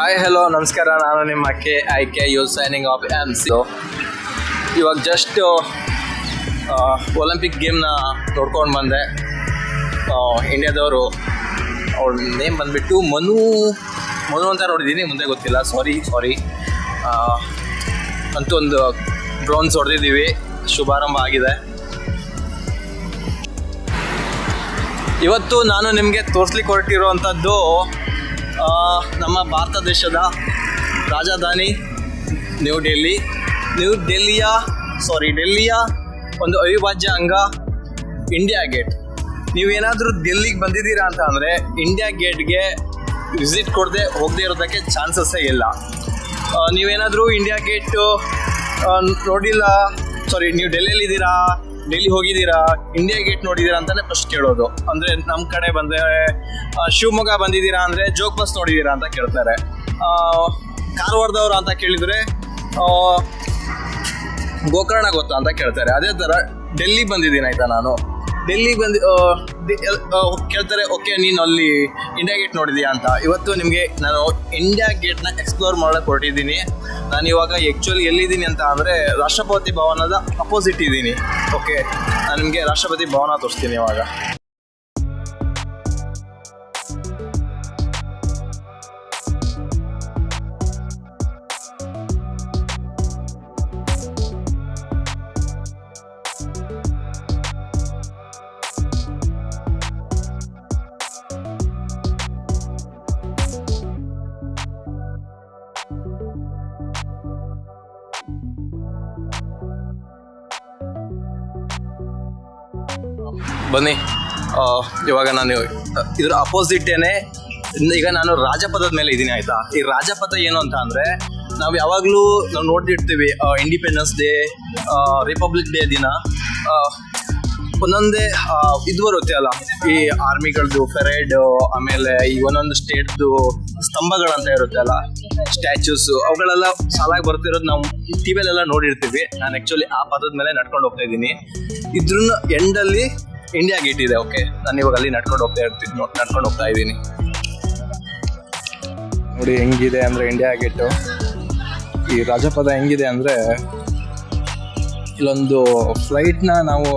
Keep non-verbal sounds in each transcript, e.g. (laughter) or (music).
Hi hello ನಮಸ್ಕಾರ. ನಾನು ನಿಮ್ಮ K I K U signing off M C ಇವಾಗ ಜಸ್ಟ್ ಒಲಿಂಪಿಕ್ ಗೇಮ್ನ ನೋಡ್ಕೊಂಡು ಬಂದೆ. ಇಂಡಿಯಾದವರು ಅವ್ರ ನೇಮ್ ಬಂದುಬಿಟ್ಟು ಮನು ಮನು ಅಂತ ನೋಡಿದ್ದೀನಿ ಮುಂದೆ ಗೊತ್ತಿಲ್ಲ. ಸಾರಿ ಸಾರಿ ಅಂತೂ ಒಂದು ಡ್ರೋನ್ಸ್ ಹೊಡೆದಿದ್ದೀವಿ ಶುಭಾರಂಭ ಆಗಿದೆ. ಇವತ್ತು ನಾನು ನಿಮಗೆ ತೋರಿಸ್ಲಿಕ್ಕೆ ಹೊರಟಿರುವಂಥದ್ದು ನಮ್ಮ ಭಾರತ ದೇಶದ ರಾಜಧಾನಿ ನ್ಯೂ ಡೆಲ್ಲಿ. ನ್ಯೂ ಡೆಲ್ಲಿಯ ಸಾರಿ ಡೆಲ್ಲಿಯ ಒಂದು ಅವಿಭಾಜ್ಯ ಅಂಗ ಇಂಡಿಯಾ ಗೇಟ್. ನೀವೇನಾದರೂ ಡೆಲ್ಲಿಗೆ ಬಂದಿದ್ದೀರಾ ಅಂತ ಅಂದರೆ ಇಂಡಿಯಾ ಗೇಟ್ಗೆ ವಿಸಿಟ್ ಕೊಡದೆ ಹೋಗದೆ ಇರೋದಕ್ಕೆ ಚಾನ್ಸಸ್ಸೇ ಇಲ್ಲ. ನೀವೇನಾದರೂ ಇಂಡಿಯಾ ಗೇಟು ನೋಡಿಲ್ಲ ಸಾರಿ ನೀವು ಡೆಲ್ಲಿಯಲ್ಲಿ ಇದ್ದೀರಾ ಡೆಲ್ಲಿ ಹೋಗಿದ್ದೀರಾ? ಇಂಡಿಯಾ ಗೇಟ್ ನೋಡಿದೀರಾ ಅಂತಾನೆ ಫಸ್ಟ್ ಕೇಳೋದು. ಅಂದ್ರೆ ನಮ್ಮ ಕಡೆ ಬಂದ್ರೆ ಶಿವಮೊಗ್ಗ ಬಂದಿದ್ದೀರಾ ಅಂದ್ರೆ ಜೋಗ್ ಬಸ್ ನೋಡಿದ್ದೀರಾ ಅಂತ ಕೇಳ್ತಾರೆ. ಕಾರವಾರದವ್ರು ಅಂತ ಕೇಳಿದರೆ ಗೋಕರ್ಣ ಗೊತ್ತಾ ಅಂತ ಕೇಳ್ತಾರೆ. ಅದೇ ತರ ಡೆಲ್ಲಿ ಬಂದಿದ್ದೀನಿ ಆಯ್ತಾ ನಾನು. ಡೆಲ್ಲಿ ಬಂದು ಕೇಳ್ತಾರೆ ಓಕೆ ನೀನು ಅಲ್ಲಿ ಇಂಡಿಯಾ ಗೇಟ್ ನೋಡಿದ್ಯಾ ಅಂತ. ಇವತ್ತು ನಿಮಗೆ ನಾನು ಇಂಡಿಯಾ ಗೇಟ್ನ ಎಕ್ಸ್ಪ್ಲೋರ್ ಮಾಡಕ್ಕೆ ಹೊರಟಿದ್ದೀನಿ. ನಾನು ಇವಾಗ ಆ್ಯಕ್ಚುಲಿ ಎಲ್ಲಿದ್ದೀನಿ ಅಂತ ಅಂದರೆ ರಾಷ್ಟ್ರಪತಿ ಭವನದ ಅಪೋಸಿಟ್ ಇದ್ದೀನಿ. ಓಕೆ ನಾನು ನಿಮಗೆ ರಾಷ್ಟ್ರಪತಿ ಭವನ ತೋರಿಸ್ತೀನಿ ಇವಾಗ. ಬನ್ನಿ. ಇವಾಗ ನಾನು ಇದ್ರ ಅಪೋಸಿಟೇನೆ ಈಗ ನಾನು ರಾಜಪಥದ ಮೇಲೆ ಇದ್ದೀನಿ, ಆಯ್ತಾ? ಈ ರಾಜಪಥ ಏನು ಅಂತ ಅಂದ್ರೆ, ನಾವು ಯಾವಾಗಲೂ ನಾವು ನೋಡ್ತಿರ್ತೀವಿ ಇಂಡಿಪೆಂಡೆನ್ಸ್ ಡೇ ರಿಪಬ್ಲಿಕ್ ಡೇ ದಿನ ಒಂದೊಂದೇ ಇದು ಬರುತ್ತೆ ಅಲ್ಲ, ಈ ಆರ್ಮಿಗಳದ್ದು ಪೆರೇಡ್ ಆಮೇಲೆ ಈ ಒಂದೊಂದು ಸ್ಟೇಟ್ದು ಸ್ತಂಭಗಳಂತ ಇರುತ್ತೆ ಅಲ್ಲ ಸ್ಟ್ಯಾಚ್ಯೂಸ್ ಅವುಗಳೆಲ್ಲ ಸಾಲಾಗಿ ಬರ್ತಿರೋದು ನಾವು ಟಿವಿಯಲ್ಲೆಲ್ಲ ನೋಡಿರ್ತೀವಿ. ನಾನು ಆ್ಯಕ್ಚುಲಿ ಆ ಪದದ ಮೇಲೆ ನಡ್ಕೊಂಡು ಹೋಗ್ತಾ ಇದ್ದೀನಿ. ಇದ್ರ ಎಂಡಲ್ಲಿ ಇಂಡಿಯಾ ಗೇಟ್ ಇದೆ ಓಕೆ ನಾನು ಇವಾಗ ಅಲ್ಲಿ ನಡ್ಕೊಂಡು ಹೋಗ್ತಾ ಇರ್ತೀನಿ ನಡ್ಕೊಂಡು ಹೋಗ್ತಾ ಇದ್ದೀನಿ. ನೋಡಿ, ಹೆಂಗಿದೆ ಅಂದರೆ ಇಂಡಿಯಾ ಗೇಟು ಈ ರಾಜಪದ ಹೆಂಗಿದೆ ಅಂದರೆ ಇಲ್ಲೊಂದು ಫ್ಲೈಟ್ನ ನಾವು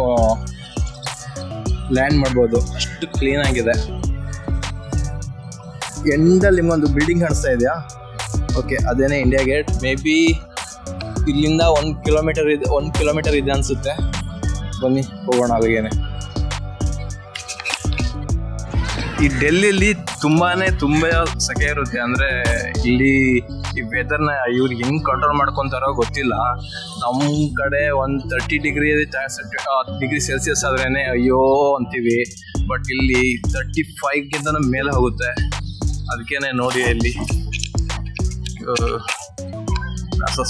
ಲ್ಯಾಂಡ್ ಮಾಡ್ಬೋದು. ಅಷ್ಟು ಕ್ಲೀನ್ ಆಗಿದೆ. ಎಂಡಲ್ಲಿ ನಿಮಗೊಂದು ಬಿಲ್ಡಿಂಗ್ ಕಾಣಿಸ್ತಾ ಇದೆಯಾ? ಓಕೆ ಅದೇನೇ ಇಂಡಿಯಾ ಗೇಟ್ ಮೇ ಬಿ ಇಲ್ಲಿಂದ ಒಂದು ಕಿಲೋಮೀಟರ್ ಇದೆ ಒಂದು ಕಿಲೋಮೀಟರ್ ಇದೆ ಅನಿಸುತ್ತೆ. ಬನ್ನಿ, ಹೋಗೋಣ ಅಲ್ಲಿಗೇನೆ. ಈ ಡೆಲ್ಲಿಲಿ ತುಂಬಾನೇ ತುಂಬಾ ಸೆಕೆ ಇರುತ್ತೆ. ಅಂದ್ರೆ ಇಲ್ಲಿ ಈ ವೆದರ್ನ ಇವ್ರು ಹೆಂಗ್ ಕಂಟ್ರೋಲ್ ಮಾಡ್ಕೊಂತಾರೋ ಗೊತ್ತಿಲ್ಲ. ನಮ್ಮ ಕಡೆ ಒಂದು ತರ್ಟಿ ಡಿಗ್ರಿ ಡಿಗ್ರಿ ಸೆಲ್ಸಿಯಸ್ ಆದ್ರೇನೆ ಅಯ್ಯೋ ಅಂತೀವಿ. ಬಟ್ ಇಲ್ಲಿ ತರ್ಟಿ ಫೈವ್ಗಿಂತ ಮೇಲೆ ಹೋಗುತ್ತೆ. ಅದಕ್ಕೇನೆ ನೋಡಿ ಇಲ್ಲಿ.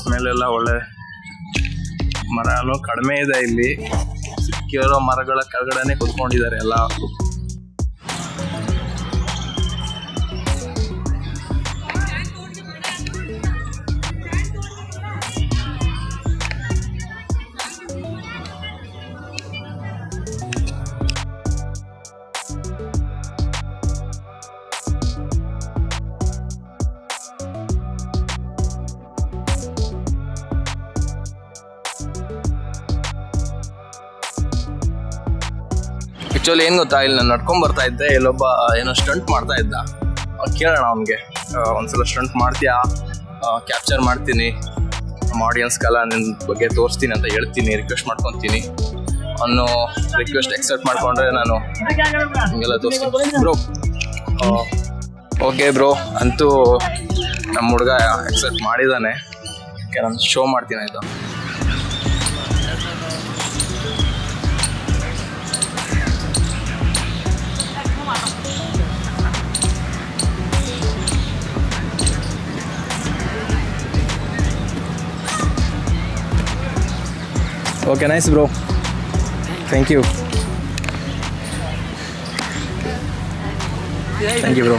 ಸ್ಮೆಲ್ ಎಲ್ಲ ಒಳ್ಳೆ ಮರನೂ ಕಡಿಮೆ ಇದೆ ಇಲ್ಲಿ. ಸಿಕ್ಕಿರೋ ಮರಗಳ ಕೆಳಗಡೆನೆ ಕುತ್ಕೊಂಡಿದ್ದಾರೆ ಎಲ್ಲ. ಆಕ್ಚುಲಿ ಏನು ಗೊತ್ತಾ? ಇಲ್ಲಿ ನಾನು ನಡ್ಕೊಂಡ್ ಬರ್ತಾ ಇದ್ದೆ. ಇಲ್ಲೊಬ್ಬ ಏನೋ ಸ್ಟಂಟ್ ಮಾಡ್ತಾ ಇದ್ದ. ಕೇಳೋಣ ಅವನಿಗೆ. ಒಂದ್ಸಲ ಸ್ಟಂಟ್ ಮಾಡ್ತೀಯಾ? ಕ್ಯಾಪ್ಚರ್ ಮಾಡ್ತೀನಿ. ನಮ್ಮ ಆಡಿಯನ್ಸ್ಗೆಲ್ಲ ನಿನ್ನ ಬಗ್ಗೆ ತೋರಿಸ್ತೀನಿ ಅಂತ ಹೇಳ್ತೀನಿ. ರಿಕ್ವೆಸ್ಟ್ ಮಾಡ್ಕೊತೀನಿ. ಅನ್ನೋ ರಿಕ್ವೆಸ್ಟ್ ಎಕ್ಸೆಪ್ಟ್ ಮಾಡ್ಕೊಂಡ್ರೆ ನಾನು ಹಿಂಗೆಲ್ಲ ತೋರಿಸ್ತೀನಿ. ಬ್ರೋ ಓಕೆ ಬ್ರೋ ಅಂತೂ ನಮ್ಮ ಹುಡುಗ ಎಕ್ಸೆಪ್ಟ್ ಮಾಡಿದ್ದಾನೆ. ಓಕೆ ನಾನು ಶೋ ಮಾಡ್ತೀನಿ ಆಯ್ತಾ? Okay nice bro thank you thank you bro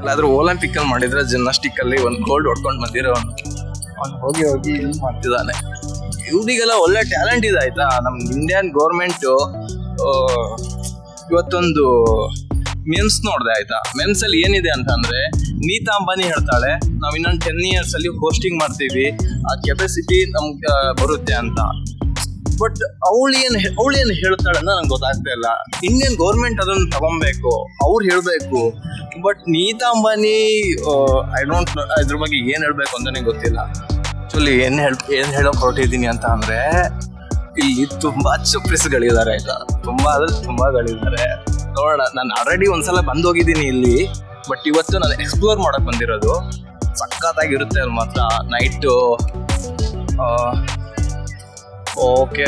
ಎಲ್ಲಾದ್ರೂ ಒಲಿಂಪಿಕಲ್ಲಿ ಮಾಡಿದ್ರೆ ಜಿಮ್ನಾಸ್ಟಿಕ್ಕಲ್ಲಿ ಒಂದು ಗೋಲ್ಡ್ ಹೊಡ್ಕೊಂಡು ಬಂದಿರೋ ಅವ್ನು ಹೋಗಿ ಹೋಗಿ ಇದು ಮಾಡ್ತಿದ್ದಾನೆ. ಇವ್ರಿಗೆಲ್ಲ ಒಳ್ಳೆ ಟ್ಯಾಲೆಂಟ್ ಇದೆ, ಆಯ್ತಾ? ನಮ್ಮ ಇಂಡಿಯನ್ ಗೌರ್ಮೆಂಟು ಇವತ್ತೊಂದು ಮೆನ್ಸ್ ನೋಡಿದೆ, ಆಯ್ತಾ? ಅಲ್ಲಿ ಏನಿದೆ ಅಂತ ಅಂದ್ರೆ ನೀತಾ ಅಂಬಾನಿ ಹೇಳ್ತಾಳೆ, ನಾವು ಇನ್ನೊಂದು ಟೆನ್ ಇಯರ್ಸ್ ಅಲ್ಲಿ ಹೋಸ್ಟಿಂಗ್ ಮಾಡ್ತೀವಿ. ಆ ಕೆಪಾಸಿಟಿ ನಮ್ಗೆ ಬರುತ್ತೆ ಅಂತ. ಬಟ್ ಅವಳು ಏನ್ ಅವಳು ಏನ್ ಹೇಳ್ತಾಳೆ ನಂಗೆ ಗೊತ್ತಾಗ್ತಾ ಇಲ್ಲ. ಇಂಡಿಯನ್ ಗೌರ್ಮೆಂಟ್ ಅದನ್ನ ತಗೊಬೇಕು, ಅವ್ರು ಹೇಳಬೇಕು. But Nita Ambani I don't ಇದ್ರ ಬಗ್ಗೆ ಏನು ಹೇಳಬೇಕು ಅಂತ ನನಗೆ ಗೊತ್ತಿಲ್ಲ. ಆ್ಯಕ್ಚುಲಿ ಏನು ಹೇಳ್, ಏನು ಹೇಳೋಕ್ ಹೊರಟಿದ್ದೀನಿ ಅಂತ ಅಂದರೆ, ಇಲ್ಲಿ ತುಂಬಾ ಚುಪ್ರಿಸ್ಗಳಿದ್ದಾರೆ ಈಗ. ತುಂಬ ಅಂದ್ರೆ ತುಂಬಗಳಿದ್ದಾರೆ. ನೋಡೋಣ, ನಾನು ಆಲ್ರೆಡಿ ಒಂದ್ಸಲ ಬಂದು ಹೋಗಿದ್ದೀನಿ ಇಲ್ಲಿ. ಬಟ್ ಇವತ್ತು ನಾನು ಎಕ್ಸ್ಪ್ಲೋರ್ ಮಾಡಕ್ ಬಂದಿರೋದು ಸಖತ್ತಾಗಿರುತ್ತೆ ಅಲ್ಲಿ ಮಾತ್ರ. ನೈಟು ಓಕೆ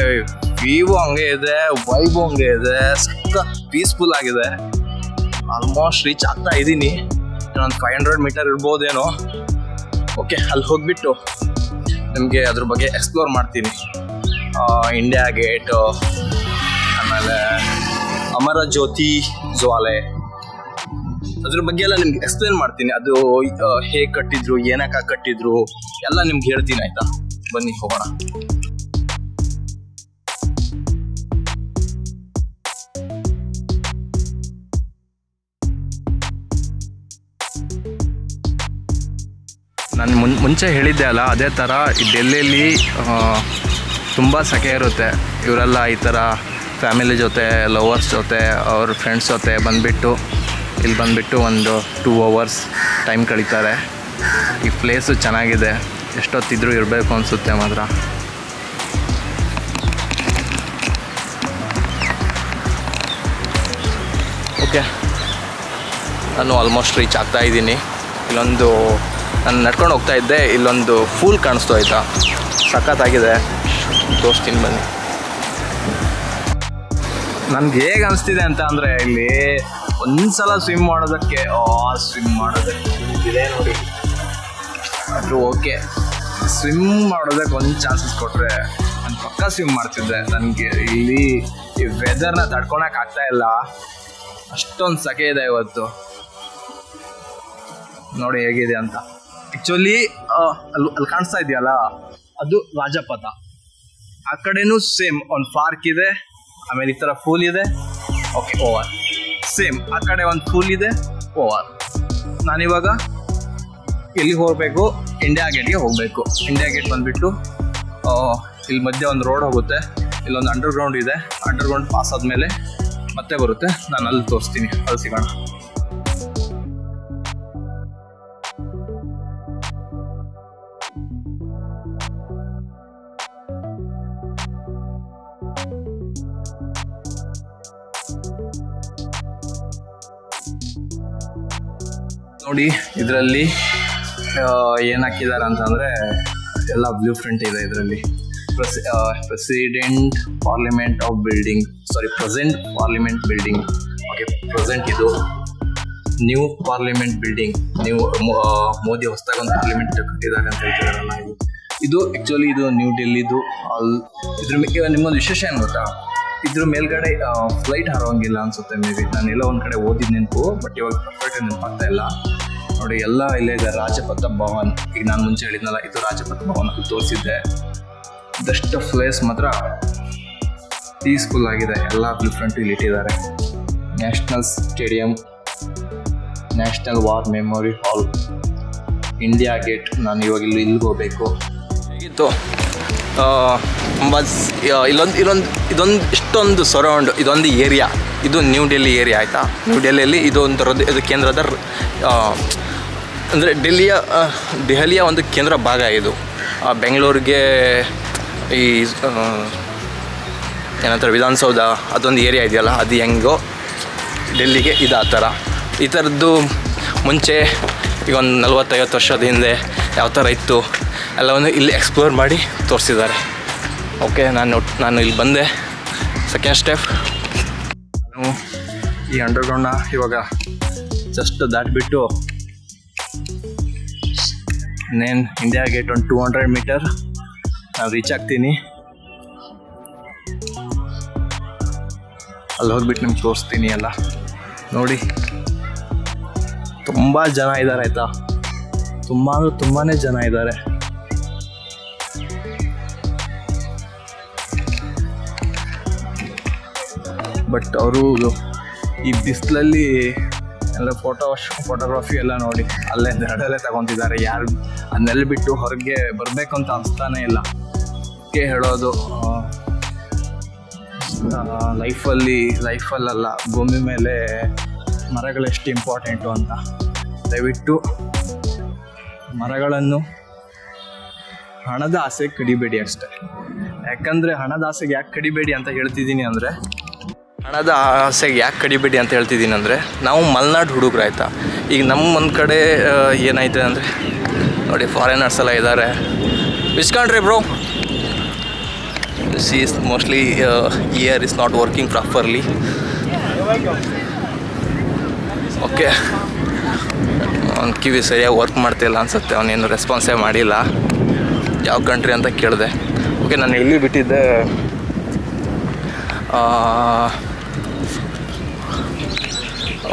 ವ್ಯೂ ಹಂಗೆ ಇದೆ ವೈಬ್ ಹಂಗೆ ಇದೆ, ಸಖತ್ ಪೀಸ್ಫುಲ್ ಆಗಿದೆ. ಆಲ್ಮೋಸ್ಟ್ ರೀಚ್ ಆಗ್ತಾ ಇದ್ದೀನಿ. ನಾನು ಫೈವ್ ಹಂಡ್ರೆಡ್ ಮೀಟರ್ ಇರ್ಬೋದೇನೋ. ಓಕೆ ಅಲ್ಲಿ ಹೋಗ್ಬಿಟ್ಟು ನಿಮಗೆ ಅದ್ರ ಬಗ್ಗೆ ಎಕ್ಸ್ಪ್ಲೋರ್ ಮಾಡ್ತೀನಿ. ಇಂಡಿಯಾ ಗೇಟು ಆಮೇಲೆ ಅಮರ ಜ್ಯೋತಿ ಜ್ವಾಲೆ. ಅದ್ರ ಬಗ್ಗೆ ಎಲ್ಲ ನಿಮ್ಗೆ ಎಕ್ಸ್ಪ್ಲೇನ್ ಮಾಡ್ತೀನಿ. ಅದು ಹೇಗೆ ಕಟ್ಟಿದ್ರು, ಏನಕ್ಕ ಕಟ್ಟಿದ್ರು, ಎಲ್ಲ ನಿಮ್ಗೆ ಹೇಳ್ತೀನಿ ಆಯ್ತಾ? ಬನ್ನಿ, ಹೋಗೋಣ. ನಾನು ಮುನ್, ಮುಂಚೆ ಹೇಳಿದ್ದೆ ಅಲ್ಲ, ಅದೇ ಥರ ಡೆಲ್ಲಿಯಲ್ಲಿ ತುಂಬ ಸಖೆ ಇರುತ್ತೆ. ಇವರೆಲ್ಲ ಈ ಥರ ಫ್ಯಾಮಿಲಿ ಜೊತೆ ಲವರ್ಸ್ ಜೊತೆ, ಅವ್ರ ಫ್ರೆಂಡ್ಸ್ ಜೊತೆ ಬಂದುಬಿಟ್ಟು. ಇಲ್ಲಿ ಬಂದುಬಿಟ್ಟು ಒಂದು ಟೂ ಅವರ್ಸ್ ಟೈಮ್ ಕಳೀತಾರೆ. ಈ ಪ್ಲೇಸು ಚೆನ್ನಾಗಿದೆ. ಎಷ್ಟೊತ್ತಿದ್ರೂ ಇರಬೇಕು ಅನಿಸುತ್ತೆ ಮಾತ್ರ. ಓಕೆ ನಾನು ಆಲ್ಮೋಸ್ಟ್ ರೀಚ್ ಆಗ್ತಾ ಇದ್ದೀನಿ. ಇಲ್ಲೊಂದು ನಾನು ನಡ್ಕೊಂಡು ಹೋಗ್ತಾ ಇದ್ದೆ. ಇಲ್ಲೊಂದು ಫೂಲ್ ಕಾಣಿಸ್ತು ಆಯಿತಾ ಸಖತ್ತಾಗಿದೆ. ತೋರಿಸ್ತೀನಿ ಬನ್ನಿ. ನನಗೆ ಹೇಗೆ ಅನಿಸ್ತಿದೆ ಅಂತ ಅಂದರೆ ಇಲ್ಲಿ ಒಂದ್ಸಲ ಸ್ವಿಮ್ ಮಾಡೋದಕ್ಕೆ, ಆ ಸ್ವಿಮ್ ಮಾಡೋದಕ್ಕೆ ಇದೆ ನೋಡಿ. ಅದು ಓಕೆ ಸ್ವಿಮ್ ಮಾಡೋದಕ್ಕೆ ಒಂದು ಚಾನ್ಸಸ್ ಕೊಟ್ಟರೆ ನಾನು ಪಕ್ಕ ಸ್ವಿಮ್ ಮಾಡ್ತಿದ್ದೆ ನನಗೆ ಇಲ್ಲಿ ಈ ವೆದರ್ನ ತಡ್ಕೊಳಕ್ ಆಗ್ತಾ ಇಲ್ಲ. ಅಷ್ಟೊಂದು ಸಖೆ ಇದೆ ಇವತ್ತು. ನೋಡಿ ಹೇಗಿದೆ ಅಂತ. ಆ್ಯಕ್ಚುಲಿ ಅಲ್ಲಿ ಅಲ್ಲಿ ಕಾಣಿಸ್ತಾ ಇದೆಯಲ್ಲ? ಅದು ರಾಜಪಥ. ಆ ಕಡೆನೂ ಸೇಮ್ ಒಂದು ಪಾರ್ಕ್ ಇದೆ, ಆಮೇಲೆ ಈ ಥರ ಫೂಲ್ ಇದೆ. ಓಕೆ ಓವರ್ ಸೇಮ್ ಆ ಕಡೆ ಒಂದು ಫುಲ್ ಇದೆ. ಓವರ್ ನಾನಿವಾಗ ಎಲ್ಲಿ ಹೋಗಬೇಕು? ಇಂಡಿಯಾ ಗೇಟ್ಗೆ ಹೋಗಬೇಕು. ಇಂಡಿಯಾ ಗೇಟ್ ಬಂದುಬಿಟ್ಟು ಇಲ್ಲಿ ಮಧ್ಯೆ ಒಂದು ರೋಡ್ ಹೋಗುತ್ತೆ. ಇಲ್ಲೊಂದು ಅಂಡರ್ಗ್ರೌಂಡ್ ಇದೆ. ಅಂಡರ್ಗ್ರೌಂಡ್ ಪಾಸ್ ಆದಮೇಲೆ ಮತ್ತೆ ಬರುತ್ತೆ. ನಾನು ಅಲ್ಲಿ ತೋರಿಸ್ತೀನಿ. ಅಲ್ಲಿ ಸಿಗೋಣ. ನೋಡಿ, ಇದರಲ್ಲಿ ಏನು ಹಾಕಿದ್ದಾರೆ ಅಂತಂದರೆ, ಎಲ್ಲ ಬ್ಲೂ ಪ್ರಿಂಟ್ ಇದೆ ಇದರಲ್ಲಿ. President parliament of building sorry present parliament building okay present ಇದು ನ್ಯೂ ಪಾರ್ಲಿಮೆಂಟ್ ಬಿಲ್ಡಿಂಗ್ ನೀವು ಮೋದಿ ಹೊಸದಾಗಿ ಒಂದು ಪಾರ್ಲಿಮೆಂಟ್ ಕಟ್ಟಿದ್ದಾರೆ ಅಂತ ಹೇಳ್ತಿದಾರಲ್ಲ ಇದು ಇದು ಆ್ಯಕ್ಚುಲಿ ಇದು ನ್ಯೂ ಡೆಲ್ಲಿದು ಅಲ್ಲಿ ಇದ್ರ ಮೇಲೆ ನಿಮ್ಮೊಂದು ವಿಶೇಷ ಏನು ಗೊತ್ತಾ? ಇದ್ರ ಮೇಲ್ಗಡೆ ಫ್ಲೈಟ್ ಹಾರೋಂಗಿಲ್ಲ ಅನ್ಸುತ್ತೆ ಮೇ ಬಿ ನಾನು ಎಲ್ಲ ಒಂದು ಕಡೆ ಓದಿದ್ ನೆನಪು ಬಟ್ ಇವಾಗ ಪರ್ಫೆಕ್ಟ್ ನೆನಪಾಗ್ತಾ ಇಲ್ಲ. ನೋಡಿ, ಎಲ್ಲ ಇಲ್ಲೇ ಇದೆ ರಾಜಪಥ ಭವನ್. ಈಗ ನಾನು ಮುಂಚೆ ಹೇಳಿದ್ನಲ್ಲ, ಇದು ರಾಜಪಥ ಭವನ್ ತೋರಿಸಿದ್ದೆ. ದಷ್ಟ ಪ್ಲೇಸ್ ಮಾತ್ರ ಪೀಸ್ಫುಲ್ ಆಗಿದೆ. ಎಲ್ಲ ಡಿಫ್ರೆಂಟ್ ಇಲ್ಲಿ ಇಟ್ಟಿದ್ದಾರೆ. National stadium national war memory hall India gate ನಾನು ಇವಾಗ ಇಲ್ಲಿ ಇಲ್ಲಿಗೆ ಹೋಗಬೇಕು. ಹೇಗಿತ್ತು? ಇಲ್ಲೊಂದು ಇಲ್ಲೊಂದು, ಇದೊಂದು, ಇಷ್ಟೊಂದು ಸರೌಂಡ್ ಇದೊಂದು ಏರಿಯಾ ಇದು ನ್ಯೂ ಡೆಲ್ಲಿ ಏರಿಯಾ ಆಯಿತಾ? ನ್ಯೂ ಡೆಲ್ಲಿಯಲ್ಲಿ ಇದು ಹೃದಯ ಇದು ಕೇಂದ್ರದ ಅಂದರೆ ಡೆಲ್ಲಿಯ ದೆಹಲಿಯ ಒಂದು ಕೇಂದ್ರ ಭಾಗ ಇದು. ಬೆಂಗಳೂರಿಗೆ ಈ ಏನಂತಾರೆ, ವಿಧಾನಸೌಧ, ಅದೊಂದು ಏರಿಯಾ ಇದೆಯಲ್ಲ, ಅದು ಹೆಂಗೋ ಡೆಲ್ಲಿಗೆ ಇದು ಆ ಥರ. ಈ ಥರದ್ದು ಮುಂಚೆ ಈಗ ಒಂದು ನಲ್ವತ್ತೈವತ್ತು ವರ್ಷದ ಹಿಂದೆ ಯಾವ ಥರ ಇತ್ತು? ಎಲ್ಲವನ್ನು ಇಲ್ಲಿ ಎಕ್ಸ್ಪ್ಲೋರ್ ಮಾಡಿ ತೋರಿಸಿದ್ದಾರೆ. ಓಕೆ ನಾನು ನಾನು ಇಲ್ಲಿ ಬಂದೆ. ಸೆಕೆಂಡ್ ಸ್ಟೆಪ್ ನಾನು ಈ ಅಂಡರ್ಗ್ರೌಂಡ್ನ ಇವಾಗ ಜಸ್ಟ್ ದಾಟಿಬಿಟ್ಟು ನೇನ್ ಇಂಡಿಯಾ ಗೇಟ್ ಒಂದು ಟೂ ಹಂಡ್ರೆಡ್ ಮೀಟರ್ ನಾನು ರೀಚ್ ಆಗ್ತೀನಿ. ಅಲ್ಲಿ ಹೋಗ್ಬಿಟ್ಟು ನಿಮ್ಗೆ ತೋರಿಸ್ತೀನಿ ಎಲ್ಲ. ನೋಡಿ. ತುಂಬ ಜನ ಇದ್ದಾರೆ ಆಯಿತಾ? ತುಂಬ ಅಂದ್ರೆ ತುಂಬಾ ಜನ ಇದ್ದಾರೆ ಬಟ್ ಅವರು ಈ ಬಿಸಿಲಲ್ಲಿ ಎಲ್ಲ ಫೋಟೋ ಫೋಟೋಗ್ರಫಿ ಎಲ್ಲ ನೋಡಿ ಅಲ್ಲೇ ದಡಲ್ಲೇ ತಗೊತಿದ್ದಾರೆ. ಯಾರು ಅದನ್ನೆಲ್ಲ ಬಿಟ್ಟು ಹೊರಗೆ ಬರಬೇಕು ಅಂತ ಅನಿಸ್ತಾನೆ ಇಲ್ಲ. ಅದಕ್ಕೆ ಹೇಳೋದು ಲೈಫಲ್ಲಿ ಲೈಫಲ್ಲಲ್ಲ ಭೂಮಿ ಮೇಲೆ ಮರಗಳೆಷ್ಟು ಇಂಪಾರ್ಟೆಂಟು ಅಂತ. ದಯವಿಟ್ಟು ಮರಗಳನ್ನು ಹಣದ ಆಸೆ ಕಡಿಬೇಡಿ ಅಷ್ಟೇ. ಯಾಕಂದರೆ ಹಣದ ಆಸೆಗೆ ಯಾಕೆ ಕಡಿಬೇಡಿ ಅಂತ ಹೇಳ್ತಿದ್ದೀನಿ ಅಂದರೆ ಹಣದ ಆಸೆಗೆ ಯಾಕೆ ಕಡಿಬೇಡಿ ಅಂತ ಹೇಳ್ತಿದ್ದೀನಿ ಅಂದರೆ ನಾವು ಮಲೆನಾಡು ಹುಡುಗರು ಆಯಿತಾ? ಈಗ ನಮ್ಮ ಒಂದು ಕಡೆ ಏನಾಯ್ತದೆ ಏನಾಯ್ತು ಅಂದರೆ ನೋಡಿ ಫಾರಿನರ್ಸ್ ಎಲ್ಲ ಇದ್ದಾರೆ ವಿಸ್ಕೊಂಡ್ರಿ bro. See is mostly ear is not working properly okay ಅವ್ನು ಕಿವಿ ಸರಿಯಾಗಿ ವರ್ಕ್ ಮಾಡ್ತಿಲ್ಲ ಅನ್ಸುತ್ತೆ ಅವನೇನು ರೆಸ್ಪಾನ್ಸೇ ಮಾಡಿಲ್ಲ. ಯಾವ ಕಂಟ್ರಿ ಅಂತ ಕೇಳಿದೆ. ಓಕೆ ನಾನು ಇಲ್ಲಿ ಬಿಟ್ಟಿದ್ದೆ.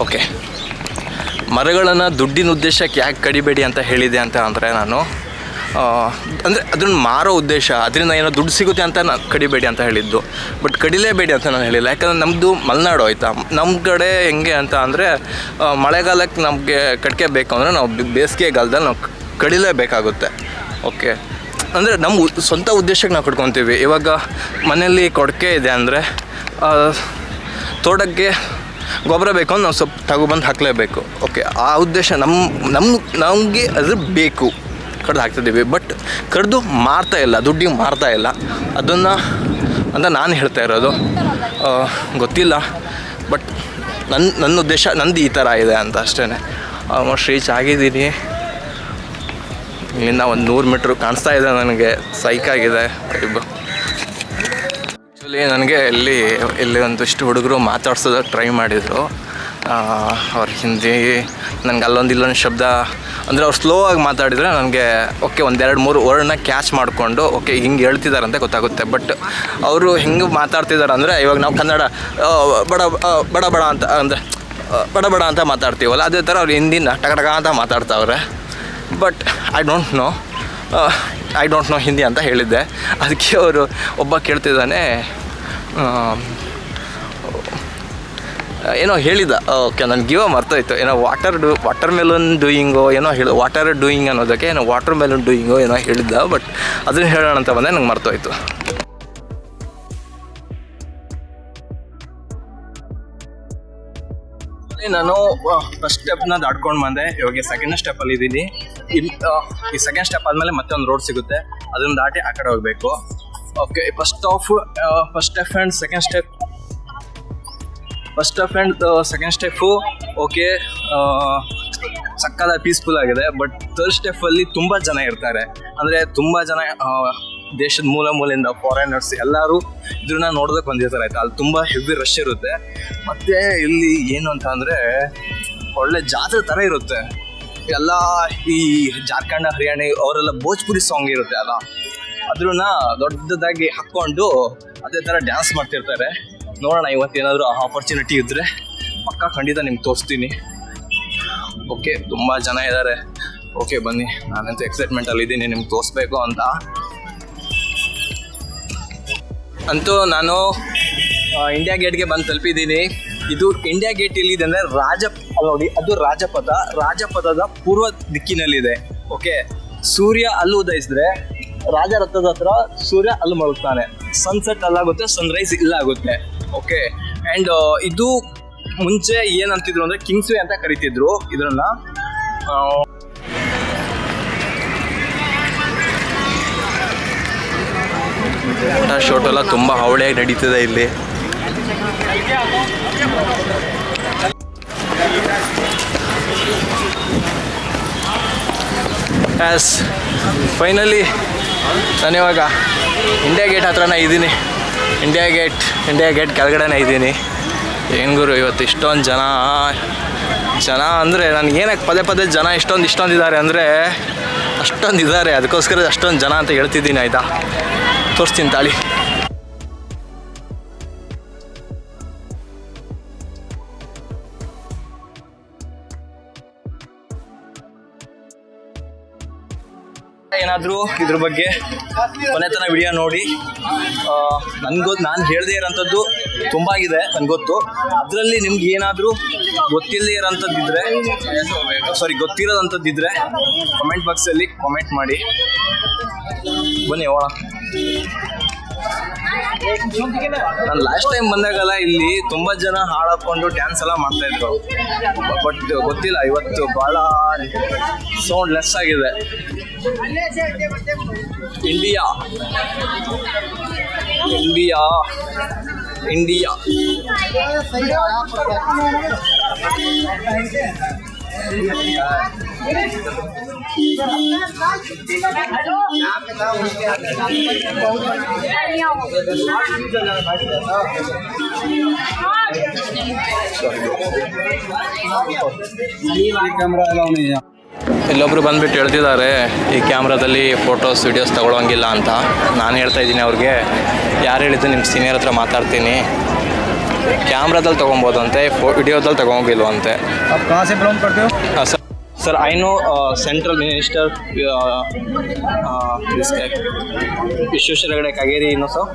ಓಕೆ. ಮರಗಳನ್ನು ದುಡ್ಡಿನ ಉದ್ದೇಶಕ್ಕೆ ಯಾಕೆ ಕಡಿಬೇಡಿ ಅಂತ ಹೇಳಿದೆ ಅಂತ ಅಂದರೆ ನಾನು ಅಂದರೆ ಅದನ್ನು ಮಾರೋ ಉದ್ದೇಶ, ಅದರಿಂದ ಏನೋ ದುಡ್ಡು ಸಿಗುತ್ತೆ ಅಂತ ನಾನು ಕಡಿಬೇಡಿ ಅಂತ ಹೇಳಿದ್ದು. ಬಟ್ ಕಡಿಲೇಬೇಡಿ ಅಂತ ನಾನು ಹೇಳಿಲ್ಲ. ಯಾಕಂದರೆ ನಮ್ಮದು ಮಲೆನಾಡು ಆಯಿತಾ? ನಮ್ಮ ಕಡೆ ಹೆಂಗೆ ಅಂತ ಅಂದರೆ ಮಳೆಗಾಲಕ್ಕೆ ನಮಗೆ ಕಡಿಕೆ ಬೇಕು ಅಂದರೆ ನಾವು ಬೇಸಿಗೆಗಾಲದಲ್ಲಿ ನಾವು ಕಡಿಲೇಬೇಕಾಗುತ್ತೆ. ಓಕೆ. ಅಂದರೆ ನಮ್ಮ ಸ್ವಂತ ಉದ್ದೇಶಕ್ಕೆ ನಾವು ಕಟ್ಕೊತೀವಿ. ಇವಾಗ ಮನೆಯಲ್ಲಿ ಕೊಡಕೆ ಇದೆ ಅಂದರೆ ತೋಟಕ್ಕೆ ಗೊಬ್ಬರ ಬೇಕು ಅಂದ್ರೆ ನಾವು ಸ್ವಲ್ಪ ತಗೊಬಂದು ಹಾಕಲೇಬೇಕು. ಓಕೆ ಆ ಉದ್ದೇಶ ನಮ್ಮ ನಮ್ಮ ನಮಗೆ ಅದು ಬೇಕು. ಕಡ್ದು ಹಾಕ್ತಿದ್ದೀವಿ. ಬಟ್ ಕಡ್ದು ಮಾರ್ತಾ ಇಲ್ಲ, ದುಡ್ಡಿಗೆ ಮಾರ್ತಾ ಇಲ್ಲ. ಅದನ್ನು ಅಂತ ನಾನು ಹೇಳ್ತಾ ಇರೋದು. ಗೊತ್ತಿಲ್ಲ. ಬಟ್ ನನ್ನ ನನ್ನ ಉದ್ದೇಶ, ನಂದು ಈ ಥರ ಇದೆ ಅಂತ ಅಷ್ಟೇ ಆಲ್ಮೋಸ್ಟ್ ರೀಚ್ ಆಗಿದ್ದೀನಿ. ಇಲ್ಲಿಂದ ಒಂದು ನೂರು ಮೀಟ್ರ್ ಕಾಣಿಸ್ತಾ ಇದೆ ನನಗೆ. ಸೈಕಾಗಿದೆ ವೈಬ್ ಆ್ಯಕ್ಚುಲಿ ನನಗೆ ಇಲ್ಲಿ ಇಲ್ಲಿ ಒಂದಿಷ್ಟು ಹುಡುಗರು ಮಾತಾಡ್ಸೋದಕ್ಕೆ ಟ್ರೈ ಮಾಡಿದರು. ಅವ್ರ ಹಿಂದಿ, ನನಗೆ ಅಲ್ಲೊಂದು ಇಲ್ಲೊಂದು ಶಬ್ದ, ಅಂದರೆ ಅವ್ರು ಸ್ಲೋ ಆಗಿ ಮಾತಾಡಿದರೆ ನನಗೆ ಓಕೆ ಒಂದೆರಡು ಮೂರು ವರ್ಡ್ನ ಕ್ಯಾಚ್ ಮಾಡಿಕೊಂಡು ಓಕೆ ಹಿಂಗೆ ಹೇಳ್ತಿದ್ದಾರೆ ಅಂತ ಗೊತ್ತಾಗುತ್ತೆ. ಬಟ್ ಅವರು ಹೆಂಗೆ ಮಾತಾಡ್ತಿದ್ದಾರೆ ಅಂದರೆ ಇವಾಗ ನಾವು ಕನ್ನಡ ಬಡ ಬಡ ಬಡ ಅಂತ, ಅಂದರೆ ಬಡ ಬಡ ಅಂತ ಮಾತಾಡ್ತೀವಲ್ಲ, ಅದೇ ಥರ ಅವ್ರು ಹಿಂದಿನ ಟಕ ಟಕ ಅಂತ ಮಾತಾಡ್ತಾವ್ರೆ. But I don't know I don't know Hindi ಅಂತ ಹೇಳಿದ್ದೆ. ಅದಕ್ಕೆ ಅವರು ಒಬ್ಬ ಕೇಳ್ತಿದ್ದಾನೆ ಏನೋ ಹೇಳಿದ, ಓಕೆ ನನ್ನ ಗಿವ ಮರ್ತೋಯ್ತು. ಏನೋ ವಾಟರ್ ಡೂ ವಾಟರ್ ಮೆಲನ್ ಡೂಯಿಂಗೋ ಏನೋ ಹೇಳಿ ವಾಟರ್ ಡೂಯಿಂಗ್ ಅನ್ನೋದಕ್ಕೆ ಏನೋ ವಾಟರ್ ಮೆಲನ್ ಡೂಯಿಂಗೋ ಏನೋ ಹೇಳಿದ್ದ ಬಟ್ ಅದನ್ನು ಹೇಳೋಣ ಅಂತ ಬಂದೆ, ನಂಗೆ ಮರ್ತೋಯ್ತು. ನಾನು ಫಸ್ಟ್ ಸ್ಟೆಪ್ನ ದಾಟ್ಕೊಂಡು ಬಂದೆ. ಇವಾಗ ಸೆಕೆಂಡ್ ಸ್ಟೆಪ್ಪಲ್ಲಿ ಇದ್ದೀನಿ ಈ ಸೆಕೆಂಡ್ ಸ್ಟೆಪ್ ಆದಮೇಲೆ ಮತ್ತೆ ಒಂದು ರೋಡ್ ಸಿಗುತ್ತೆ. ಅದನ್ನು ದಾಟಿ ಆ ಕಡೆ ಹೋಗಬೇಕು. Okay first of first step and second step first step and second step okay ಸಕ್ಕದ peaceful ಆಗಿದೆ ಬಟ್ ಥರ್ಡ್ ಸ್ಟೆಪ್ಪಲ್ಲಿ ತುಂಬ ಜನ ಇರ್ತಾರೆ. ಅಂದರೆ ತುಂಬ ಜನ ದೇಶದ ಮೂಲ ಮೂಲೆಯಿಂದ ಫಾರಿನರ್ಸ್ ಎಲ್ಲರೂ ಇದನ್ನ ನೋಡೋದಕ್ಕೆ ಬಂದಿರ್ತಾರೆ. ಆಯ್ತಾ ಅಲ್ಲಿ ತುಂಬ ಹೆವಿ ರಶ್ ಇರುತ್ತೆ. ಮತ್ತೆ ಇಲ್ಲಿ ಏನು ಅಂತ ಅಂದರೆ, ಒಳ್ಳೆ ಜಾತ್ರೆ ಥರ ಇರುತ್ತೆ. ಎಲ್ಲ ಈ ಜಾರ್ಖಂಡ್, ಹರಿಯಾಣ ಅವರೆಲ್ಲ ಭೋಜ್ಪುರಿ ಸಾಂಗ್ ಇರುತ್ತೆ ಅಲ್ಲ. ಅದ್ರನ್ನ ದೊಡ್ಡದಾಗಿ ಹಾಕೊಂಡು ಅದೇ ತರ ಡ್ಯಾನ್ಸ್ ಮಾಡ್ತಿರ್ತಾರೆ. ನೋಡೋಣ ಇವತ್ತೇನಾದರೂ ಆಪರ್ಚುನಿಟಿ ಇದ್ರೆ ಪಕ್ಕ ಖಂಡಿತ ನಿಮ್ಗೆ ತೋರಿಸ್ತೀನಿ. ಓಕೆ ತುಂಬ ಜನ ಇದ್ದಾರೆ ಓಕೆ ಬನ್ನಿ. ನಾನಂತೂ ಎಕ್ಸೈಟ್ಮೆಂಟಲ್ಲಿ ಇದ್ದೀನಿ, ನಿಮ್ಗೆ ತೋರಿಸ್ಬೇಕು ಅಂತ. ಅಂತೂ ನಾನು ಇಂಡಿಯಾ ಗೇಟ್ಗೆ ಬಂದು ತಲುಪಿದ್ದೀನಿ. ಇದು ಇಂಡಿಯಾ ಗೇಟ್ ಎಲ್ಲಿದೆ ಅಂದರೆ ರಾಜ ಅಲ್ಲ ನೋಡಿ, ಅದು ರಾಜಪಥ. ರಾಜಪಥದ ಪೂರ್ವ ದಿಕ್ಕಿನಲ್ಲಿದೆ. ಓಕೆ ಸೂರ್ಯ ಅಲ್ಲಿ ಉದಯಿಸಿದ್ರೆ ರಾಜರಥದ ಹತ್ರ ಸೂರ್ಯ ಅಲ್ಲಿ ಮಲಗ್ತಾನೆ. ಸನ್ಸೆಟ್ ಅಲ್ಲಾಗುತ್ತೆ ಸನ್ರೈಸ್ ಇಲ್ಲಾಗುತ್ತೆ. ಓಕೆ ಅಂಡ್ ಇದು ಮುಂಚೆ ಏನಂತಿದ್ರು ಅಂದ್ರೆ ಕಿಂಗ್ಸ್ ವೇ ಅಂತ ಕರಿತಿದ್ರು ಇದನ್ನ ಶೋಟ್ ಎಲ್ಲ ತುಂಬ ಹಾವಳಿಯಾಗಿ ನಡೀತದೆ ಇಲ್ಲಿ. ಎಸ್ ಫೈನಲಿ ನಾನಿವಾಗ ಇಂಡಿಯಾ ಗೇಟ್ ಹತ್ರನೇ ಇದ್ದೀನಿ. ಇಂಡಿಯಾ ಗೇಟ್ ಇಂಡಿಯಾ ಗೇಟ್ ಕೆಳಗಡೆನೇ ಇದ್ದೀನಿ. ಏನು ಗುರು, ಇವತ್ತು ಇಷ್ಟೊಂದು ಜನ ಜನ ಅಂದರೆ ನನಗೆ ಏನಕ್ಕೆ ಪದೇ ಪದೇ ಜನ ಇಷ್ಟೊಂದು ಇಷ್ಟೊಂದು ಇದ್ದಾರೆ ಅಂದರೆ ಅಷ್ಟೊಂದು ಇದ್ದಾರೆ ಅದಕ್ಕೋಸ್ಕರ ಅಷ್ಟೊಂದು ಜನ ಅಂತ ಹೇಳ್ತಿದ್ದೀನಿ, ಆಯಿತಾ? ತೋರಿಸ್ತೀನಿ ತಾಳಿ. ಏನಾದರೂ ಇದ್ರ ಬಗ್ಗೆ ಕೊನೆ ತನಕ ವಿಡಿಯೋ ನೋಡಿ. ನನ್ಗೊತ್ತು ನಾನು ಹೇಳದೇ ಇರೋಂಥದ್ದು ತುಂಬ ಇದೆ ನನ್ಗೆ ಗೊತ್ತು. ಅದರಲ್ಲಿ ನಿಮ್ಗೆ ಏನಾದರೂ ಗೊತ್ತಿಲ್ಲದೆ ಇರೋಂಥದ್ದಿದ್ರೆ ಸಾರಿ ಗೊತ್ತಿರೋದಂಥದ್ದಿದ್ರೆ ಕಮೆಂಟ್ ಬಾಕ್ಸಲ್ಲಿ ಕಾಮೆಂಟ್ ಮಾಡಿ. ಬನ್ನಿ ಹೋಗೋಣ. ನಾನು ಲಾಸ್ಟ್ ಟೈಮ್ ಬಂದಾಗಲ್ಲ ಇಲ್ಲಿ ತುಂಬಾ ಜನ ಹಾಡಾಕೊಂಡು ಡ್ಯಾನ್ಸ್ ಎಲ್ಲ ಮಾಡ್ತಾ ಇದ್ರು. ಬಟ್ ಗೊತ್ತಿಲ್ಲ, ಇವತ್ತು ಬಹಳ ಸೌಂಡ್ ಲೆಸ್ ಆಗಿದೆ. ಇಂಡಿಯಾ ಇಂಡಿಯಾ ಇಂಡಿಯಾ ಇಲ್ಲೊಬ್ರು ಬಂದ್ಬಿಟ್ಟು ಹೇಳ್ತಿದ್ದಾರೆ ಈ ಕ್ಯಾಮ್ರಾದಲ್ಲಿ ಫೋಟೋಸ್ ವಿಡಿಯೋಸ್ ತಗೊಳ್ಳೋಂಗಿಲ್ಲ ಅಂತ. ನಾನು ಹೇಳ್ತಾ ಇದ್ದೀನಿ ಅವ್ರಿಗೆ ಯಾರು ಹೇಳಿದ್ರು ನಿಮ್ಮ ಸೀನಿಯರ್ ಹತ್ರ ಮಾತಾಡ್ತೀನಿ. ಕ್ಯಾಮ್ರಾದಲ್ಲಿ ತೊಗೊಬೋದಂತೆ ಫೋ ವಿಡಿಯೋದಲ್ಲಿ ತೊಗೊಂಗಿಲ್ವಂತೆ. Sir I know central minister Vishweshwar Hegde Kageri no sir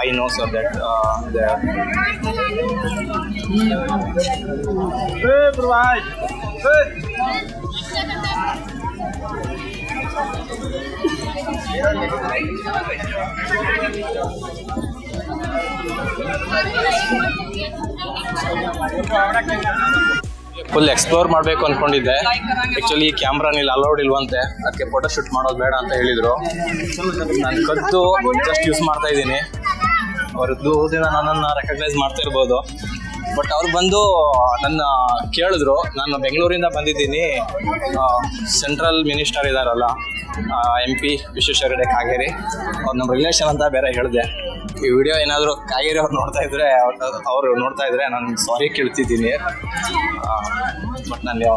I know sir that full explore ಮಾಡಬೇಕು ಅಂದ್ಕೊಂಡಿದ್ದೆ ಆ್ಯಕ್ಚುಲಿ ಈ ಕ್ಯಾಮ್ರಾನಿಲ್ಲಿ ಅಲೌಡ್ ಇಲ್ವಂತೆ. ಅದಕ್ಕೆ ಫೋಟೋ ಶೂಟ್ ಮಾಡೋದು ಬೇಡ ಅಂತ ಹೇಳಿದ್ರು. ನಾನು ಕದ್ದು ಜಸ್ಟ್ ಯೂಸ್ ಮಾಡ್ತಾ ಇದ್ದೀನಿ. ಅವ್ರದ್ದು ದಿನ ನನ್ನನ್ನು ರೆಕಗ್ನೈಸ್ ಮಾಡ್ತಾ ಇರ್ಬೋದು. ಬಟ್ ಅವ್ರು ಬಂದು, ನನ್ನ ಕೇಳಿದ್ರು. ನಾನು ಬೆಂಗಳೂರಿಂದ ಬಂದಿದ್ದೀನಿ. ಸೆಂಟ್ರಲ್ ಮಿನಿಸ್ಟರ್ ಇದ್ದಾರಲ್ಲ ಎಂ ಪಿ ವಿಶ್ವೇಶ್ವರ ಹೆಗಡೆ ಕಾಗೇರಿ. ಅವ್ರು ನಮ್ಮ ರಿಲೇಷನ್ ಅಂತ ಬೇರೆ ಹೇಳಿದೆ. ಈ ವಿಡಿಯೋ ಏನಾದರೂ ಕಾಗೇರಿ ಅವ್ರು ನೋಡ್ತಾ ಇದ್ರೆ, ಅವರು ನೋಡ್ತಾ ಇದ್ರೆ ನಾನು ಸಾರಿ ಕೇಳ್ತಿದ್ದೀನಿ. ಬಟ್ ನಾನು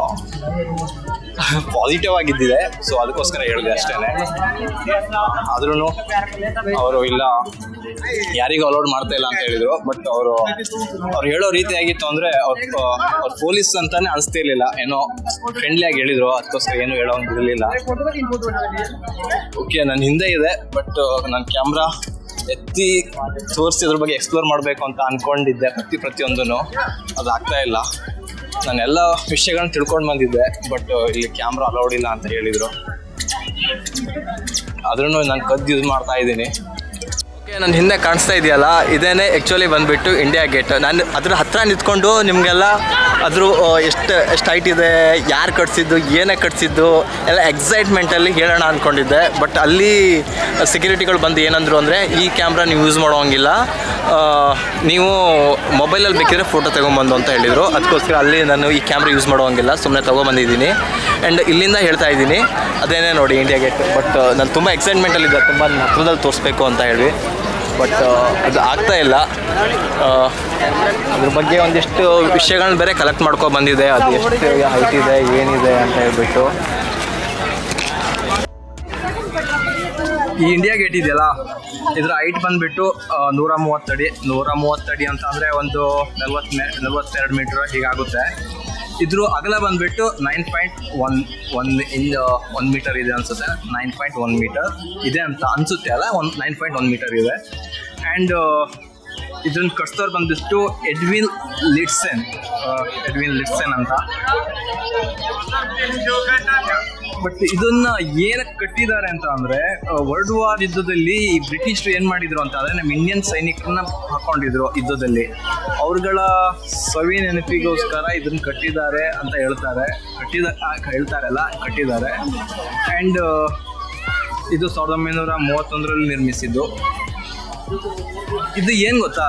ಪಾಸಿಟಿವ್ ಆಗಿದ್ದಿದೆ. ಸೊ ಅದಕ್ಕೋಸ್ಕರ ಹೇಳಿದೆ ಅಷ್ಟೇ ಆದ್ರೂ ಅವರು ಇಲ್ಲ, ಯಾರಿಗೂ ಅಲೌಡ್ ಮಾಡ್ತಾ ಇಲ್ಲ ಅಂತ ಹೇಳಿದ್ರು. ಬಟ್ ಅವರು, ಅವ್ರು ಹೇಳೋ ರೀತಿ ಆಗಿತ್ತು ಅಂದ್ರೆ ಅವ್ರ ಅವ್ರ ಪೊಲೀಸ್ ಅಂತಾನೆ ಅನಿಸ್ತಿರ್ಲಿಲ್ಲ ಏನೋ ಫ್ರೆಂಡ್ಲಿ ಆಗಿ ಹೇಳಿದ್ರು. ಅದಕ್ಕೋಸ್ಕರ ಏನು ಹೇಳೋಂಗಿರಲಿಲ್ಲ ಓಕೆ ನನ್ನ ಹಿಂದೆ ಇದೆ. ಬಟ್ ನನ್ನ ಕ್ಯಾಮ್ರಾ ಎತ್ತಿ ತೋರಿಸಿ ಅದ್ರ ಬಗ್ಗೆ ಎಕ್ಸ್ಪ್ಲೋರ್ ಮಾಡಬೇಕು ಅಂತ ಅನ್ಕೊಂಡಿದ್ದೆ ಪ್ರತಿ ಪ್ರತಿಯೊಂದೂ ಅದು ಆಗ್ತಾ ಇಲ್ಲ. ನಾನು ಎಲ್ಲ ವಿಷಯಗಳನ್ನ ತಿಳ್ಕೊಂಡು ಬಂದಿದ್ದೆ ಬಟ್ ಇಲ್ಲಿ ಕ್ಯಾಮ್ರಾ ಅಲೌಡ್ ಇಲ್ಲ ಅಂತ ಹೇಳಿದರು. ಆದ್ರೂ ನಾನು ಕದ್ದು ಯೂಸ್ ಮಾಡ್ತಾ ಇದ್ದೀನಿ. ಓಕೆ ನನ್ನ ಹಿಂದೆ ಕಾಣಿಸ್ತಾ ಇದೆಯಲ್ಲ? ಇದೇನೆ ಆ್ಯಕ್ಚುಲಿ ಬಂದ್ಬಿಟ್ಟು ಇಂಡಿಯಾ ಗೇಟ್ ನಾನು ಅದ್ರ ಹತ್ರ ನಿಂತ್ಕೊಂಡು ನಿಮಗೆಲ್ಲ ಅದ್ರ ಎಷ್ಟು ಎಷ್ಟು ಹೈಟ್ ಇದೆ, ಯಾರು ಕಟ್ಸಿದ್ದು, ಏನೇ ಕಟ್ಸಿದ್ದು, ಎಲ್ಲ ಎಕ್ಸೈಟ್ಮೆಂಟಲ್ಲಿ ಹೇಳೋಣ ಅಂದ್ಕೊಂಡಿದ್ದೆ ಬಟ್ ಅಲ್ಲಿ ಸೆಕ್ಯೂರಿಟಿಗಳು ಬಂದು ಏನಂದ್ರು ಅಂದರೆ, ಈ ಕ್ಯಾಮ್ರಾ ನೀವು ಯೂಸ್ ಮಾಡೋಂಗಿಲ್ಲ. ನೀವು ಮೊಬೈಲಲ್ಲಿ ಬೇಕಿದ್ರೆ ಫೋಟೋ ತೊಗೊಂಬಂದು ಅಂತ ಹೇಳಿದರು. ಅದಕ್ಕೋಸ್ಕರ ಅಲ್ಲಿ ನಾನು ಈ ಕ್ಯಾಮ್ರಾ ಯೂಸ್ ಮಾಡೋಂಗಿಲ್ಲ ಸುಮ್ಮನೆ ತೊಗೊಂಬಂದಿದ್ದೀನಿ ಆ್ಯಂಡ್ ಇಲ್ಲಿಂದ ಹೇಳ್ತಾ ಇದ್ದೀನಿ. ಅದೇನೇ ನೋಡಿ ಇಂಡಿಯಾ ಗೇಟ್ ಬಟ್ ನಾನು ತುಂಬ ಎಕ್ಸೈಟ್ಮೆಂಟಲ್ಲಿದ್ದೆ ತುಂಬ ಹತ್ರದಲ್ಲಿ ತೋರಿಸ್ಬೇಕು ಅಂತ ಹೇಳಿ ಬಟ್ ಅದು ಆಗ್ತಾ ಇಲ್ಲ. ಅದ್ರ ಬಗ್ಗೆ ಒಂದಿಷ್ಟು ವಿಷಯಗಳನ್ನ ಬೇರೆ ಕಲೆಕ್ಟ್ ಮಾಡ್ಕೊ ಬಂದಿದೆ. ಅದು ಎಷ್ಟು ಹೈಟ್ ಇದೆ, ಏನಿದೆ ಅಂತ ಹೇಳ್ಬಿಟ್ಟು. ಈ ಇಂಡಿಯಾ ಗೇಟ್ ಇದೆಯಲ್ಲ, ಇದರ ಹೈಟ್ ಬಂದ್ಬಿಟ್ಟು ನೂರ ಮೂವತ್ತಡಿ ನೂರ ಮೂವತ್ತಡಿ ಅಂತ ಒಂದು ನಲ್ವತ್ತು ಮೆ ನಲ್ವತ್ತೆರಡು ಮೀಟ್ರ್ ಹೀಗಾಗುತ್ತೆ. ಇದ್ರ ಅಗಲ ಬಂದ್ಬಿಟ್ಟು nine point one one in one meter ಇದೆ ಅನ್ಸುತ್ತೆ. ನೈನ್ ಪಾಯಿಂಟ್ ಒನ್ ಮೀಟರ್ ಇದೆ ಅಂತ ಅನ್ಸುತ್ತೆ ಅಲ್ಲ? One nine point one meter ಇದೆ. ಆ್ಯಂಡ್ ಇದನ್ನ ಕಟ್ಸೋರು ಬಂದ್ಬಿಟ್ಟು ಎಡ್ವಿನ್ ಲಿಟ್ಸೆನ್. ಎಡ್ವಿನ್ ಲಿಟ್ಸೆನ್ ಅಂತ. ಬಟ್ ಇದನ್ನ ಏನಕ್ಕೆ ಕಟ್ಟಿದ್ದಾರೆ ಅಂತ ಅಂದ್ರೆ ವರ್ಲ್ಡ್ ವಾರ್ ಯುದ್ಧದಲ್ಲಿ ಈ ಬ್ರಿಟಿಷರು ಏನ್ ಮಾಡಿದ್ರು ಅಂತ ಅಂದ್ರೆ, ನಮ್ಮ ಇಂಡಿಯನ್ ಸೈನಿಕರನ್ನ ಹಾಕೊಂಡಿದ್ರು ಯುದ್ಧದಲ್ಲಿ. ಅವ್ರಗಳ ಸವಿ ನೆನಪಿಗೋಸ್ಕರ ಇದನ್ನ ಕಟ್ಟಿದ್ದಾರೆ ಅಂತ ಹೇಳ್ತಾರೆ. ಕಟ್ಟಿದ ಹೇಳ್ತಾರಲ್ಲ ಕಟ್ಟಿದ್ದಾರೆ. ಅಂಡ್ ಇದು ಸಾವಿರದ ಒಂಬೈನೂರ ಮೂವತ್ತೊಂದರಲ್ಲಿ ನಿರ್ಮಿಸಿದ್ದು. ಇದು ಏನು ಗೊತ್ತಾ?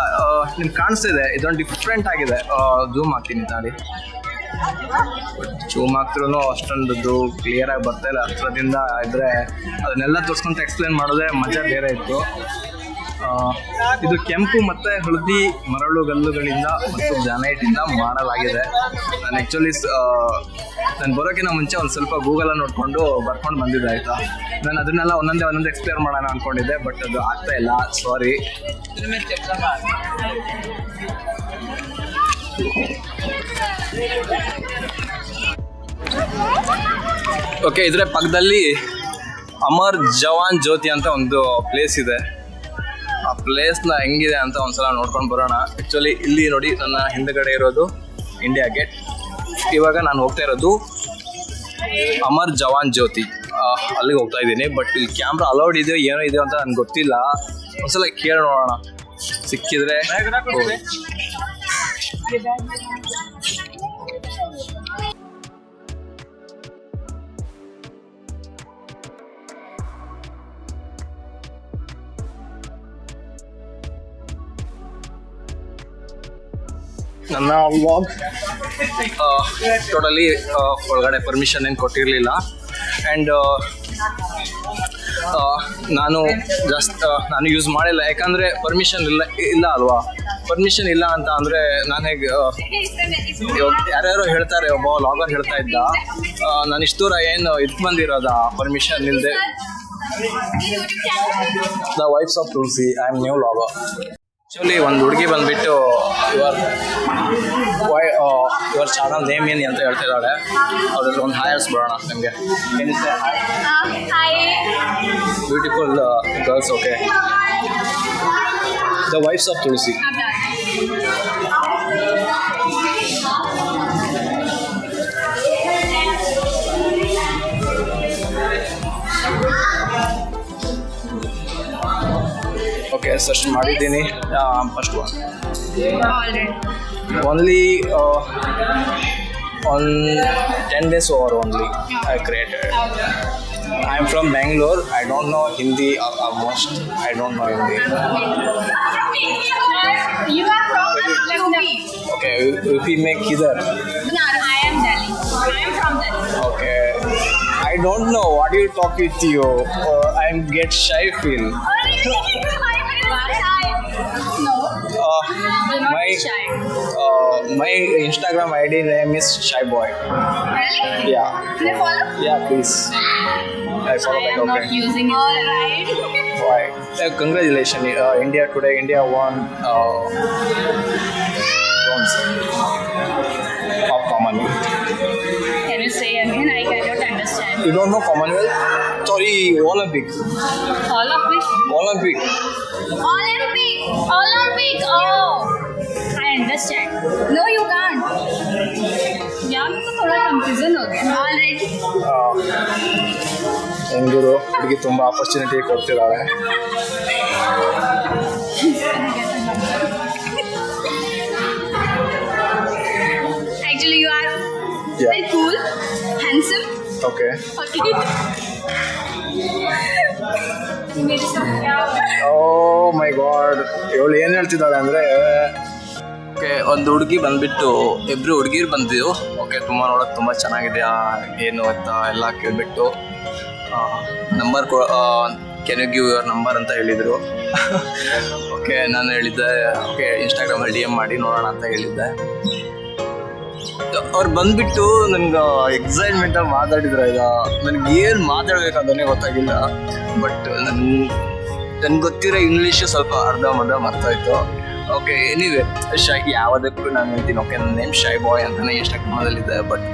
ನಿಮ್ಗೆ ಕಾಣಿಸ್ತಿದೆ, ಇದೊಂದು ಡಿಫ್ರೆಂಟ್ ಆಗಿದೆ. ಜೂಮ್ ಹಾಕ್ತೀನಿ ತಾಳಿ. ಜೂಮ್ ಹಾಕ್ತಿರೂ ಅಷ್ಟೊಂದು ಕ್ಲಿಯರ್ ಆಗಿ ಬರ್ತಾ ಇಲ್ಲ. ಹತ್ರದಿಂದ ಇದ್ರೆ ಅದನ್ನೆಲ್ಲ ತೋರಿಸ್ಕೊಂತ ಎಕ್ಸ್ಪ್ಲೇನ್ ಮಾಡೋದೇ ಮಜಾ ಬೇರೆ ಇತ್ತು. ಇದು ಕೆಂಪು ಮತ್ತೆ ಹಳದಿ ಮರಳು ಗಲ್ಲುಗಳಿಂದ ಮತ್ತು ಜಾನೈಟಿಂದ ಮಾಡಲಾಗಿದೆ. ನಾನು ಆ್ಯಕ್ಚುಲಿ ನಾನು ಬರೋಕ್ಕಿಂತ ಮುಂಚೆ ಒಂದು ಸ್ವಲ್ಪ ಗೂಗಲಲ್ಲಿ ನೋಡಿಕೊಂಡು ಬರ್ಕೊಂಡು ಬಂದಿದ್ದೆ ಆಯ್ತಾ. ನಾನು ಅದನ್ನೆಲ್ಲ ಒಂದೊಂದೇ ಒಂದೊಂದು ಎಕ್ಸ್ಪ್ಲೇರ್ ಮಾಡೋಣ ಅನ್ಕೊಂಡಿದ್ದೆ ಬಟ್ ಅದು ಆಗ್ತಾ ಇಲ್ಲ. ಸಾರಿ ಓಕೆ ಇದರ ಪಕ್ಕದಲ್ಲಿ ಅಮರ್ ಜವಾನ್ ಜ್ಯೋತಿ ಅಂತ ಒಂದು ಪ್ಲೇಸ್ ಇದೆ. ಆ ಪ್ಲೇಸ್ನ ಹೆಂಗಿದೆ ಅಂತ ಒಂದ್ಸಲ ನೋಡ್ಕೊಂಡು ಬರೋಣ. ಆ್ಯಕ್ಚುಲಿ ಇಲ್ಲಿ ನೋಡಿ ನನ್ನ ಹಿಂದೆಗಡೆ ಇರೋದು ಇಂಡಿಯಾ ಗೇಟ್ ಇವಾಗ ನಾನು ಹೋಗ್ತಾ ಇರೋದು ಅಮರ್ ಜವಾನ್ ಜ್ಯೋತಿ. ಅಲ್ಲಿಗೆ ಹೋಗ್ತಾ ಇದ್ದೀನಿ. ಬಟ್ ಇಲ್ಲಿ ಕ್ಯಾಮ್ರಾ ಅಲೌಡ್ ಇದೆಯೋ ಏನೋ ಇದೆಯೋ ಅಂತ ನನ್ಗೆ ಗೊತ್ತಿಲ್ಲ. ಒಂದ್ಸಲ ಕೇಳಿ ನೋಡೋಣ. ಸಿಕ್ಕಿದ್ರೆ. ನನ್ನ ವ್ಲಾಗ್ ಟೋಟಲಿ ಒಳಗಡೆ ಪರ್ಮಿಷನ್ ಏನು ಕೊಟ್ಟಿರಲಿಲ್ಲ. ಆ್ಯಂಡ್ ನಾನು ಜಾಸ್ತಿ ನಾನು ಯೂಸ್ ಮಾಡಿಲ್ಲ. ಯಾಕಂದರೆ ಪರ್ಮಿಷನ್ ಇಲ್ಲ ಇಲ್ಲ ಅಲ್ವಾ? ಪರ್ಮಿಷನ್ ಇಲ್ಲ ಅಂತ ಅಂದ್ರೆ ನಾನು ಹೇಗೆ ಯಾರ್ಯಾರೋ ಹೇಳ್ತಾರೆ ಒಬ್ಬ ಲಾಗರ್ ಹೇಳ್ತಾ ಇದ್ದ. ನಾನು ಇಷ್ಟು ದೂರ ಏನು ಇದ್ ಬಂದಿರೋದ ಪರ್ಮಿಷನ್ ಇಲ್ಲದೆ the wives of Tulasi I am new logger actually ಒಂದು ಹುಡುಗಿ ಬಂದ್ಬಿಟ್ಟು ಇವರ್ ವೈ ಇವರ್ ಚಾನಲ್ ನೇಮ್ ಏನು ಅಂತ ಹೇಳ್ತಾ ಇದ್ದಾಳೆ ಅವ್ರಲ್ಲಿ ಒಂದು ಹಾಯರ್ಸ್ ಬರೋಣ ನಿಮಗೆ. ಏನಿದೆ. Beautiful girls okay The Wives of Tulsi. Okay, search Maridini. Uh, only uh, on 10 days or only I created. I'm from Bangalore. I don't know Hindi uh, almost. I don't know Hindi. You are from UP. Okay, if we make either. No, I am Delhi. I am from Delhi. Okay. I don't know what do you talk with you. Uh, I'm get shy feel. (laughs) No, Uh, my shy. My Instagram ID name is Shy Boy. Really? Yeah. Can I follow? Yeah, please. I follow I back. am not using it. Alright. Why? Uh, congratulations, uh, India today. India won uh, bronze of Commonwealth. Can you say again? I cannot understand. You don't know Commonwealth? Sorry, Olympic. All of it? Olympic. Olympic. Olympic. Oh. I understand. No, you can't. यार तो थोड़ा confusion हो गया already ಹೆಂಗೂರು ಹುಡುಗಿ ತುಂಬ opportunity ಕೊಡ್ತಿದ್ದಾಳೆ Actually, you are Yeah. very cool, handsome. Okay Okay. मेरे साथ क्या हो रहा है? ಓ ಮೈ ಗಾಡ್ ಇವಳು ಏನು ಹೇಳ್ತಿದ್ದಾಳೆ ಅಂದರೆ ಓಕೆ, ಒಂದು ಹುಡುಗಿ ಬಂದ್ಬಿಟ್ಟು ಇಬ್ರು ಹುಡುಗಿರು ಬಂದಿದ್ದು ಓಕೆ, ತುಂಬ ನೋಡೋಕೆ ತುಂಬ ಚೆನ್ನಾಗಿದೆಯಾ ಏನು ಅಂತ ಎಲ್ಲ ಕೇಳಿಬಿಟ್ಟು. ನಂಬರ್ ಕೊ can you give your number ಅಂತ ಹೇಳಿದರು. (laughs) ಓಕೆ, ನಾನು ಹೇಳಿದ್ದೆ, ಓಕೆ ಇನ್ಸ್ಟಾಗ್ರಾಮಲ್ಲಿ ಡಿ ಎಂ ಮಾಡಿ ನೋಡೋಣ ಅಂತ ಹೇಳಿದ್ದೆ. ಅವ್ರು ಬಂದ್ಬಿಟ್ಟು ನನ್ಗೆ ಎಕ್ಸೈಟ್ಮೆಂಟಾಗಿ ಮಾತಾಡಿದ್ರು ಈಗ. ನನಗೆ ಏನು ಮಾತಾಡ್ಬೇಕಂತಲೇ ಗೊತ್ತಾಗಿಲ್ಲ. ಬಟ್ ನನ್ನ ನನ್ಗೆ ಗೊತ್ತಿರೋ ಇಂಗ್ಲೀಷು ಸ್ವಲ್ಪ ಅರ್ಧ ಮರ್ಧ ಮರ್ತಾಯಿತ್ತು ಓಕೆ ಏನಿದೆ ಶೈ ಯಾವುದಕ್ಕೂ ನಾನು ಹೇಳ್ತೀನಿ ಓಕೆ ನನ್ನ ನೇಮ್ ಶೈ ಬಾಯ್ ಅಂತಲೇ ಇನ್ಸ್ಟಾಗ್ರಾಮದಲ್ಲಿದೆ ಬಟ್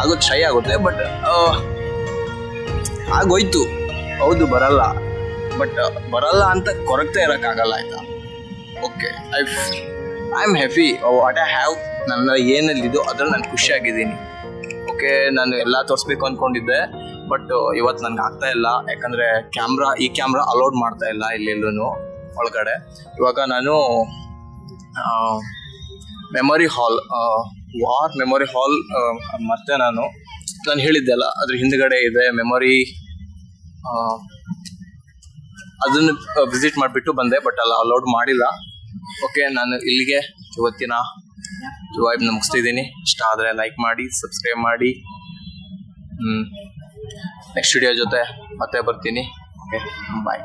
ಆಗೋದು ಶೈ ಆಗುತ್ತೆ ಬಟ್ ಆಗೋಯ್ತು. ಹೌದು, ಬರಲ್ಲ. ಬಟ್ ಬರಲ್ಲ ಅಂತ ಕೊರಗ್ತಾ ಇರೋಕ್ಕಾಗಲ್ಲ, ಆಯಿತಾ? Okay I I am happy what I have ನನ್ನ ಏನಲ್ಲಿದ್ದು ಅದ್ರಲ್ಲಿ ನಾನು ಖುಷಿಯಾಗಿದ್ದೀನಿ. ಓಕೆ ನಾನು ಎಲ್ಲ ತೋರಿಸ್ಬೇಕು ಅಂದ್ಕೊಂಡಿದ್ದೆ ಬಟ್ ಇವತ್ತು ನನಗೆ ಆಗ್ತಾ ಇಲ್ಲ. ಯಾಕಂದರೆ ಕ್ಯಾಮ್ರಾ ಈ ಕ್ಯಾಮ್ರಾ ಅಲೋಡ್ ಮಾಡ್ತಾ ಇಲ್ಲ ಇಲ್ಲೆಲ್ಲೂ ಒಳಗಡೆ. ಇವಾಗ ನಾನು memory hall war memory hall ಮತ್ತೆ ನಾನು ನಾನು ಹೇಳಿದ್ದೆಲ್ಲ ಅದ್ರ ಹಿಂದ್ಗಡೆ ಇದೆ ಮೆಮೊರಿ ಅದನ್ನು ವಿಸಿಟ್ ಮಾಡಿಬಿಟ್ಟು ಬಂದೆ ಬಟ್ ಅಲ್ಲ ಅಲೌಡ್ ಮಾಡಿಲ್ಲ. ಓಕೆ ನಾನು ಇಲ್ಲಿಗೆ ಇವತ್ತಿನ ವಾಯ್ಬ್ ಮುಗಿಸ್ತಿದ್ದೀನಿ. ಇಷ್ಟ ಆದರೆ ಲೈಕ್ ಮಾಡಿ ಸಬ್ಸ್ಕ್ರೈಬ್ ಮಾಡಿ. ನೆಕ್ಸ್ಟ್ ವಿಡಿಯೋ ಜೊತೆ ಮತ್ತೆ ಬರ್ತೀನಿ. Okay bye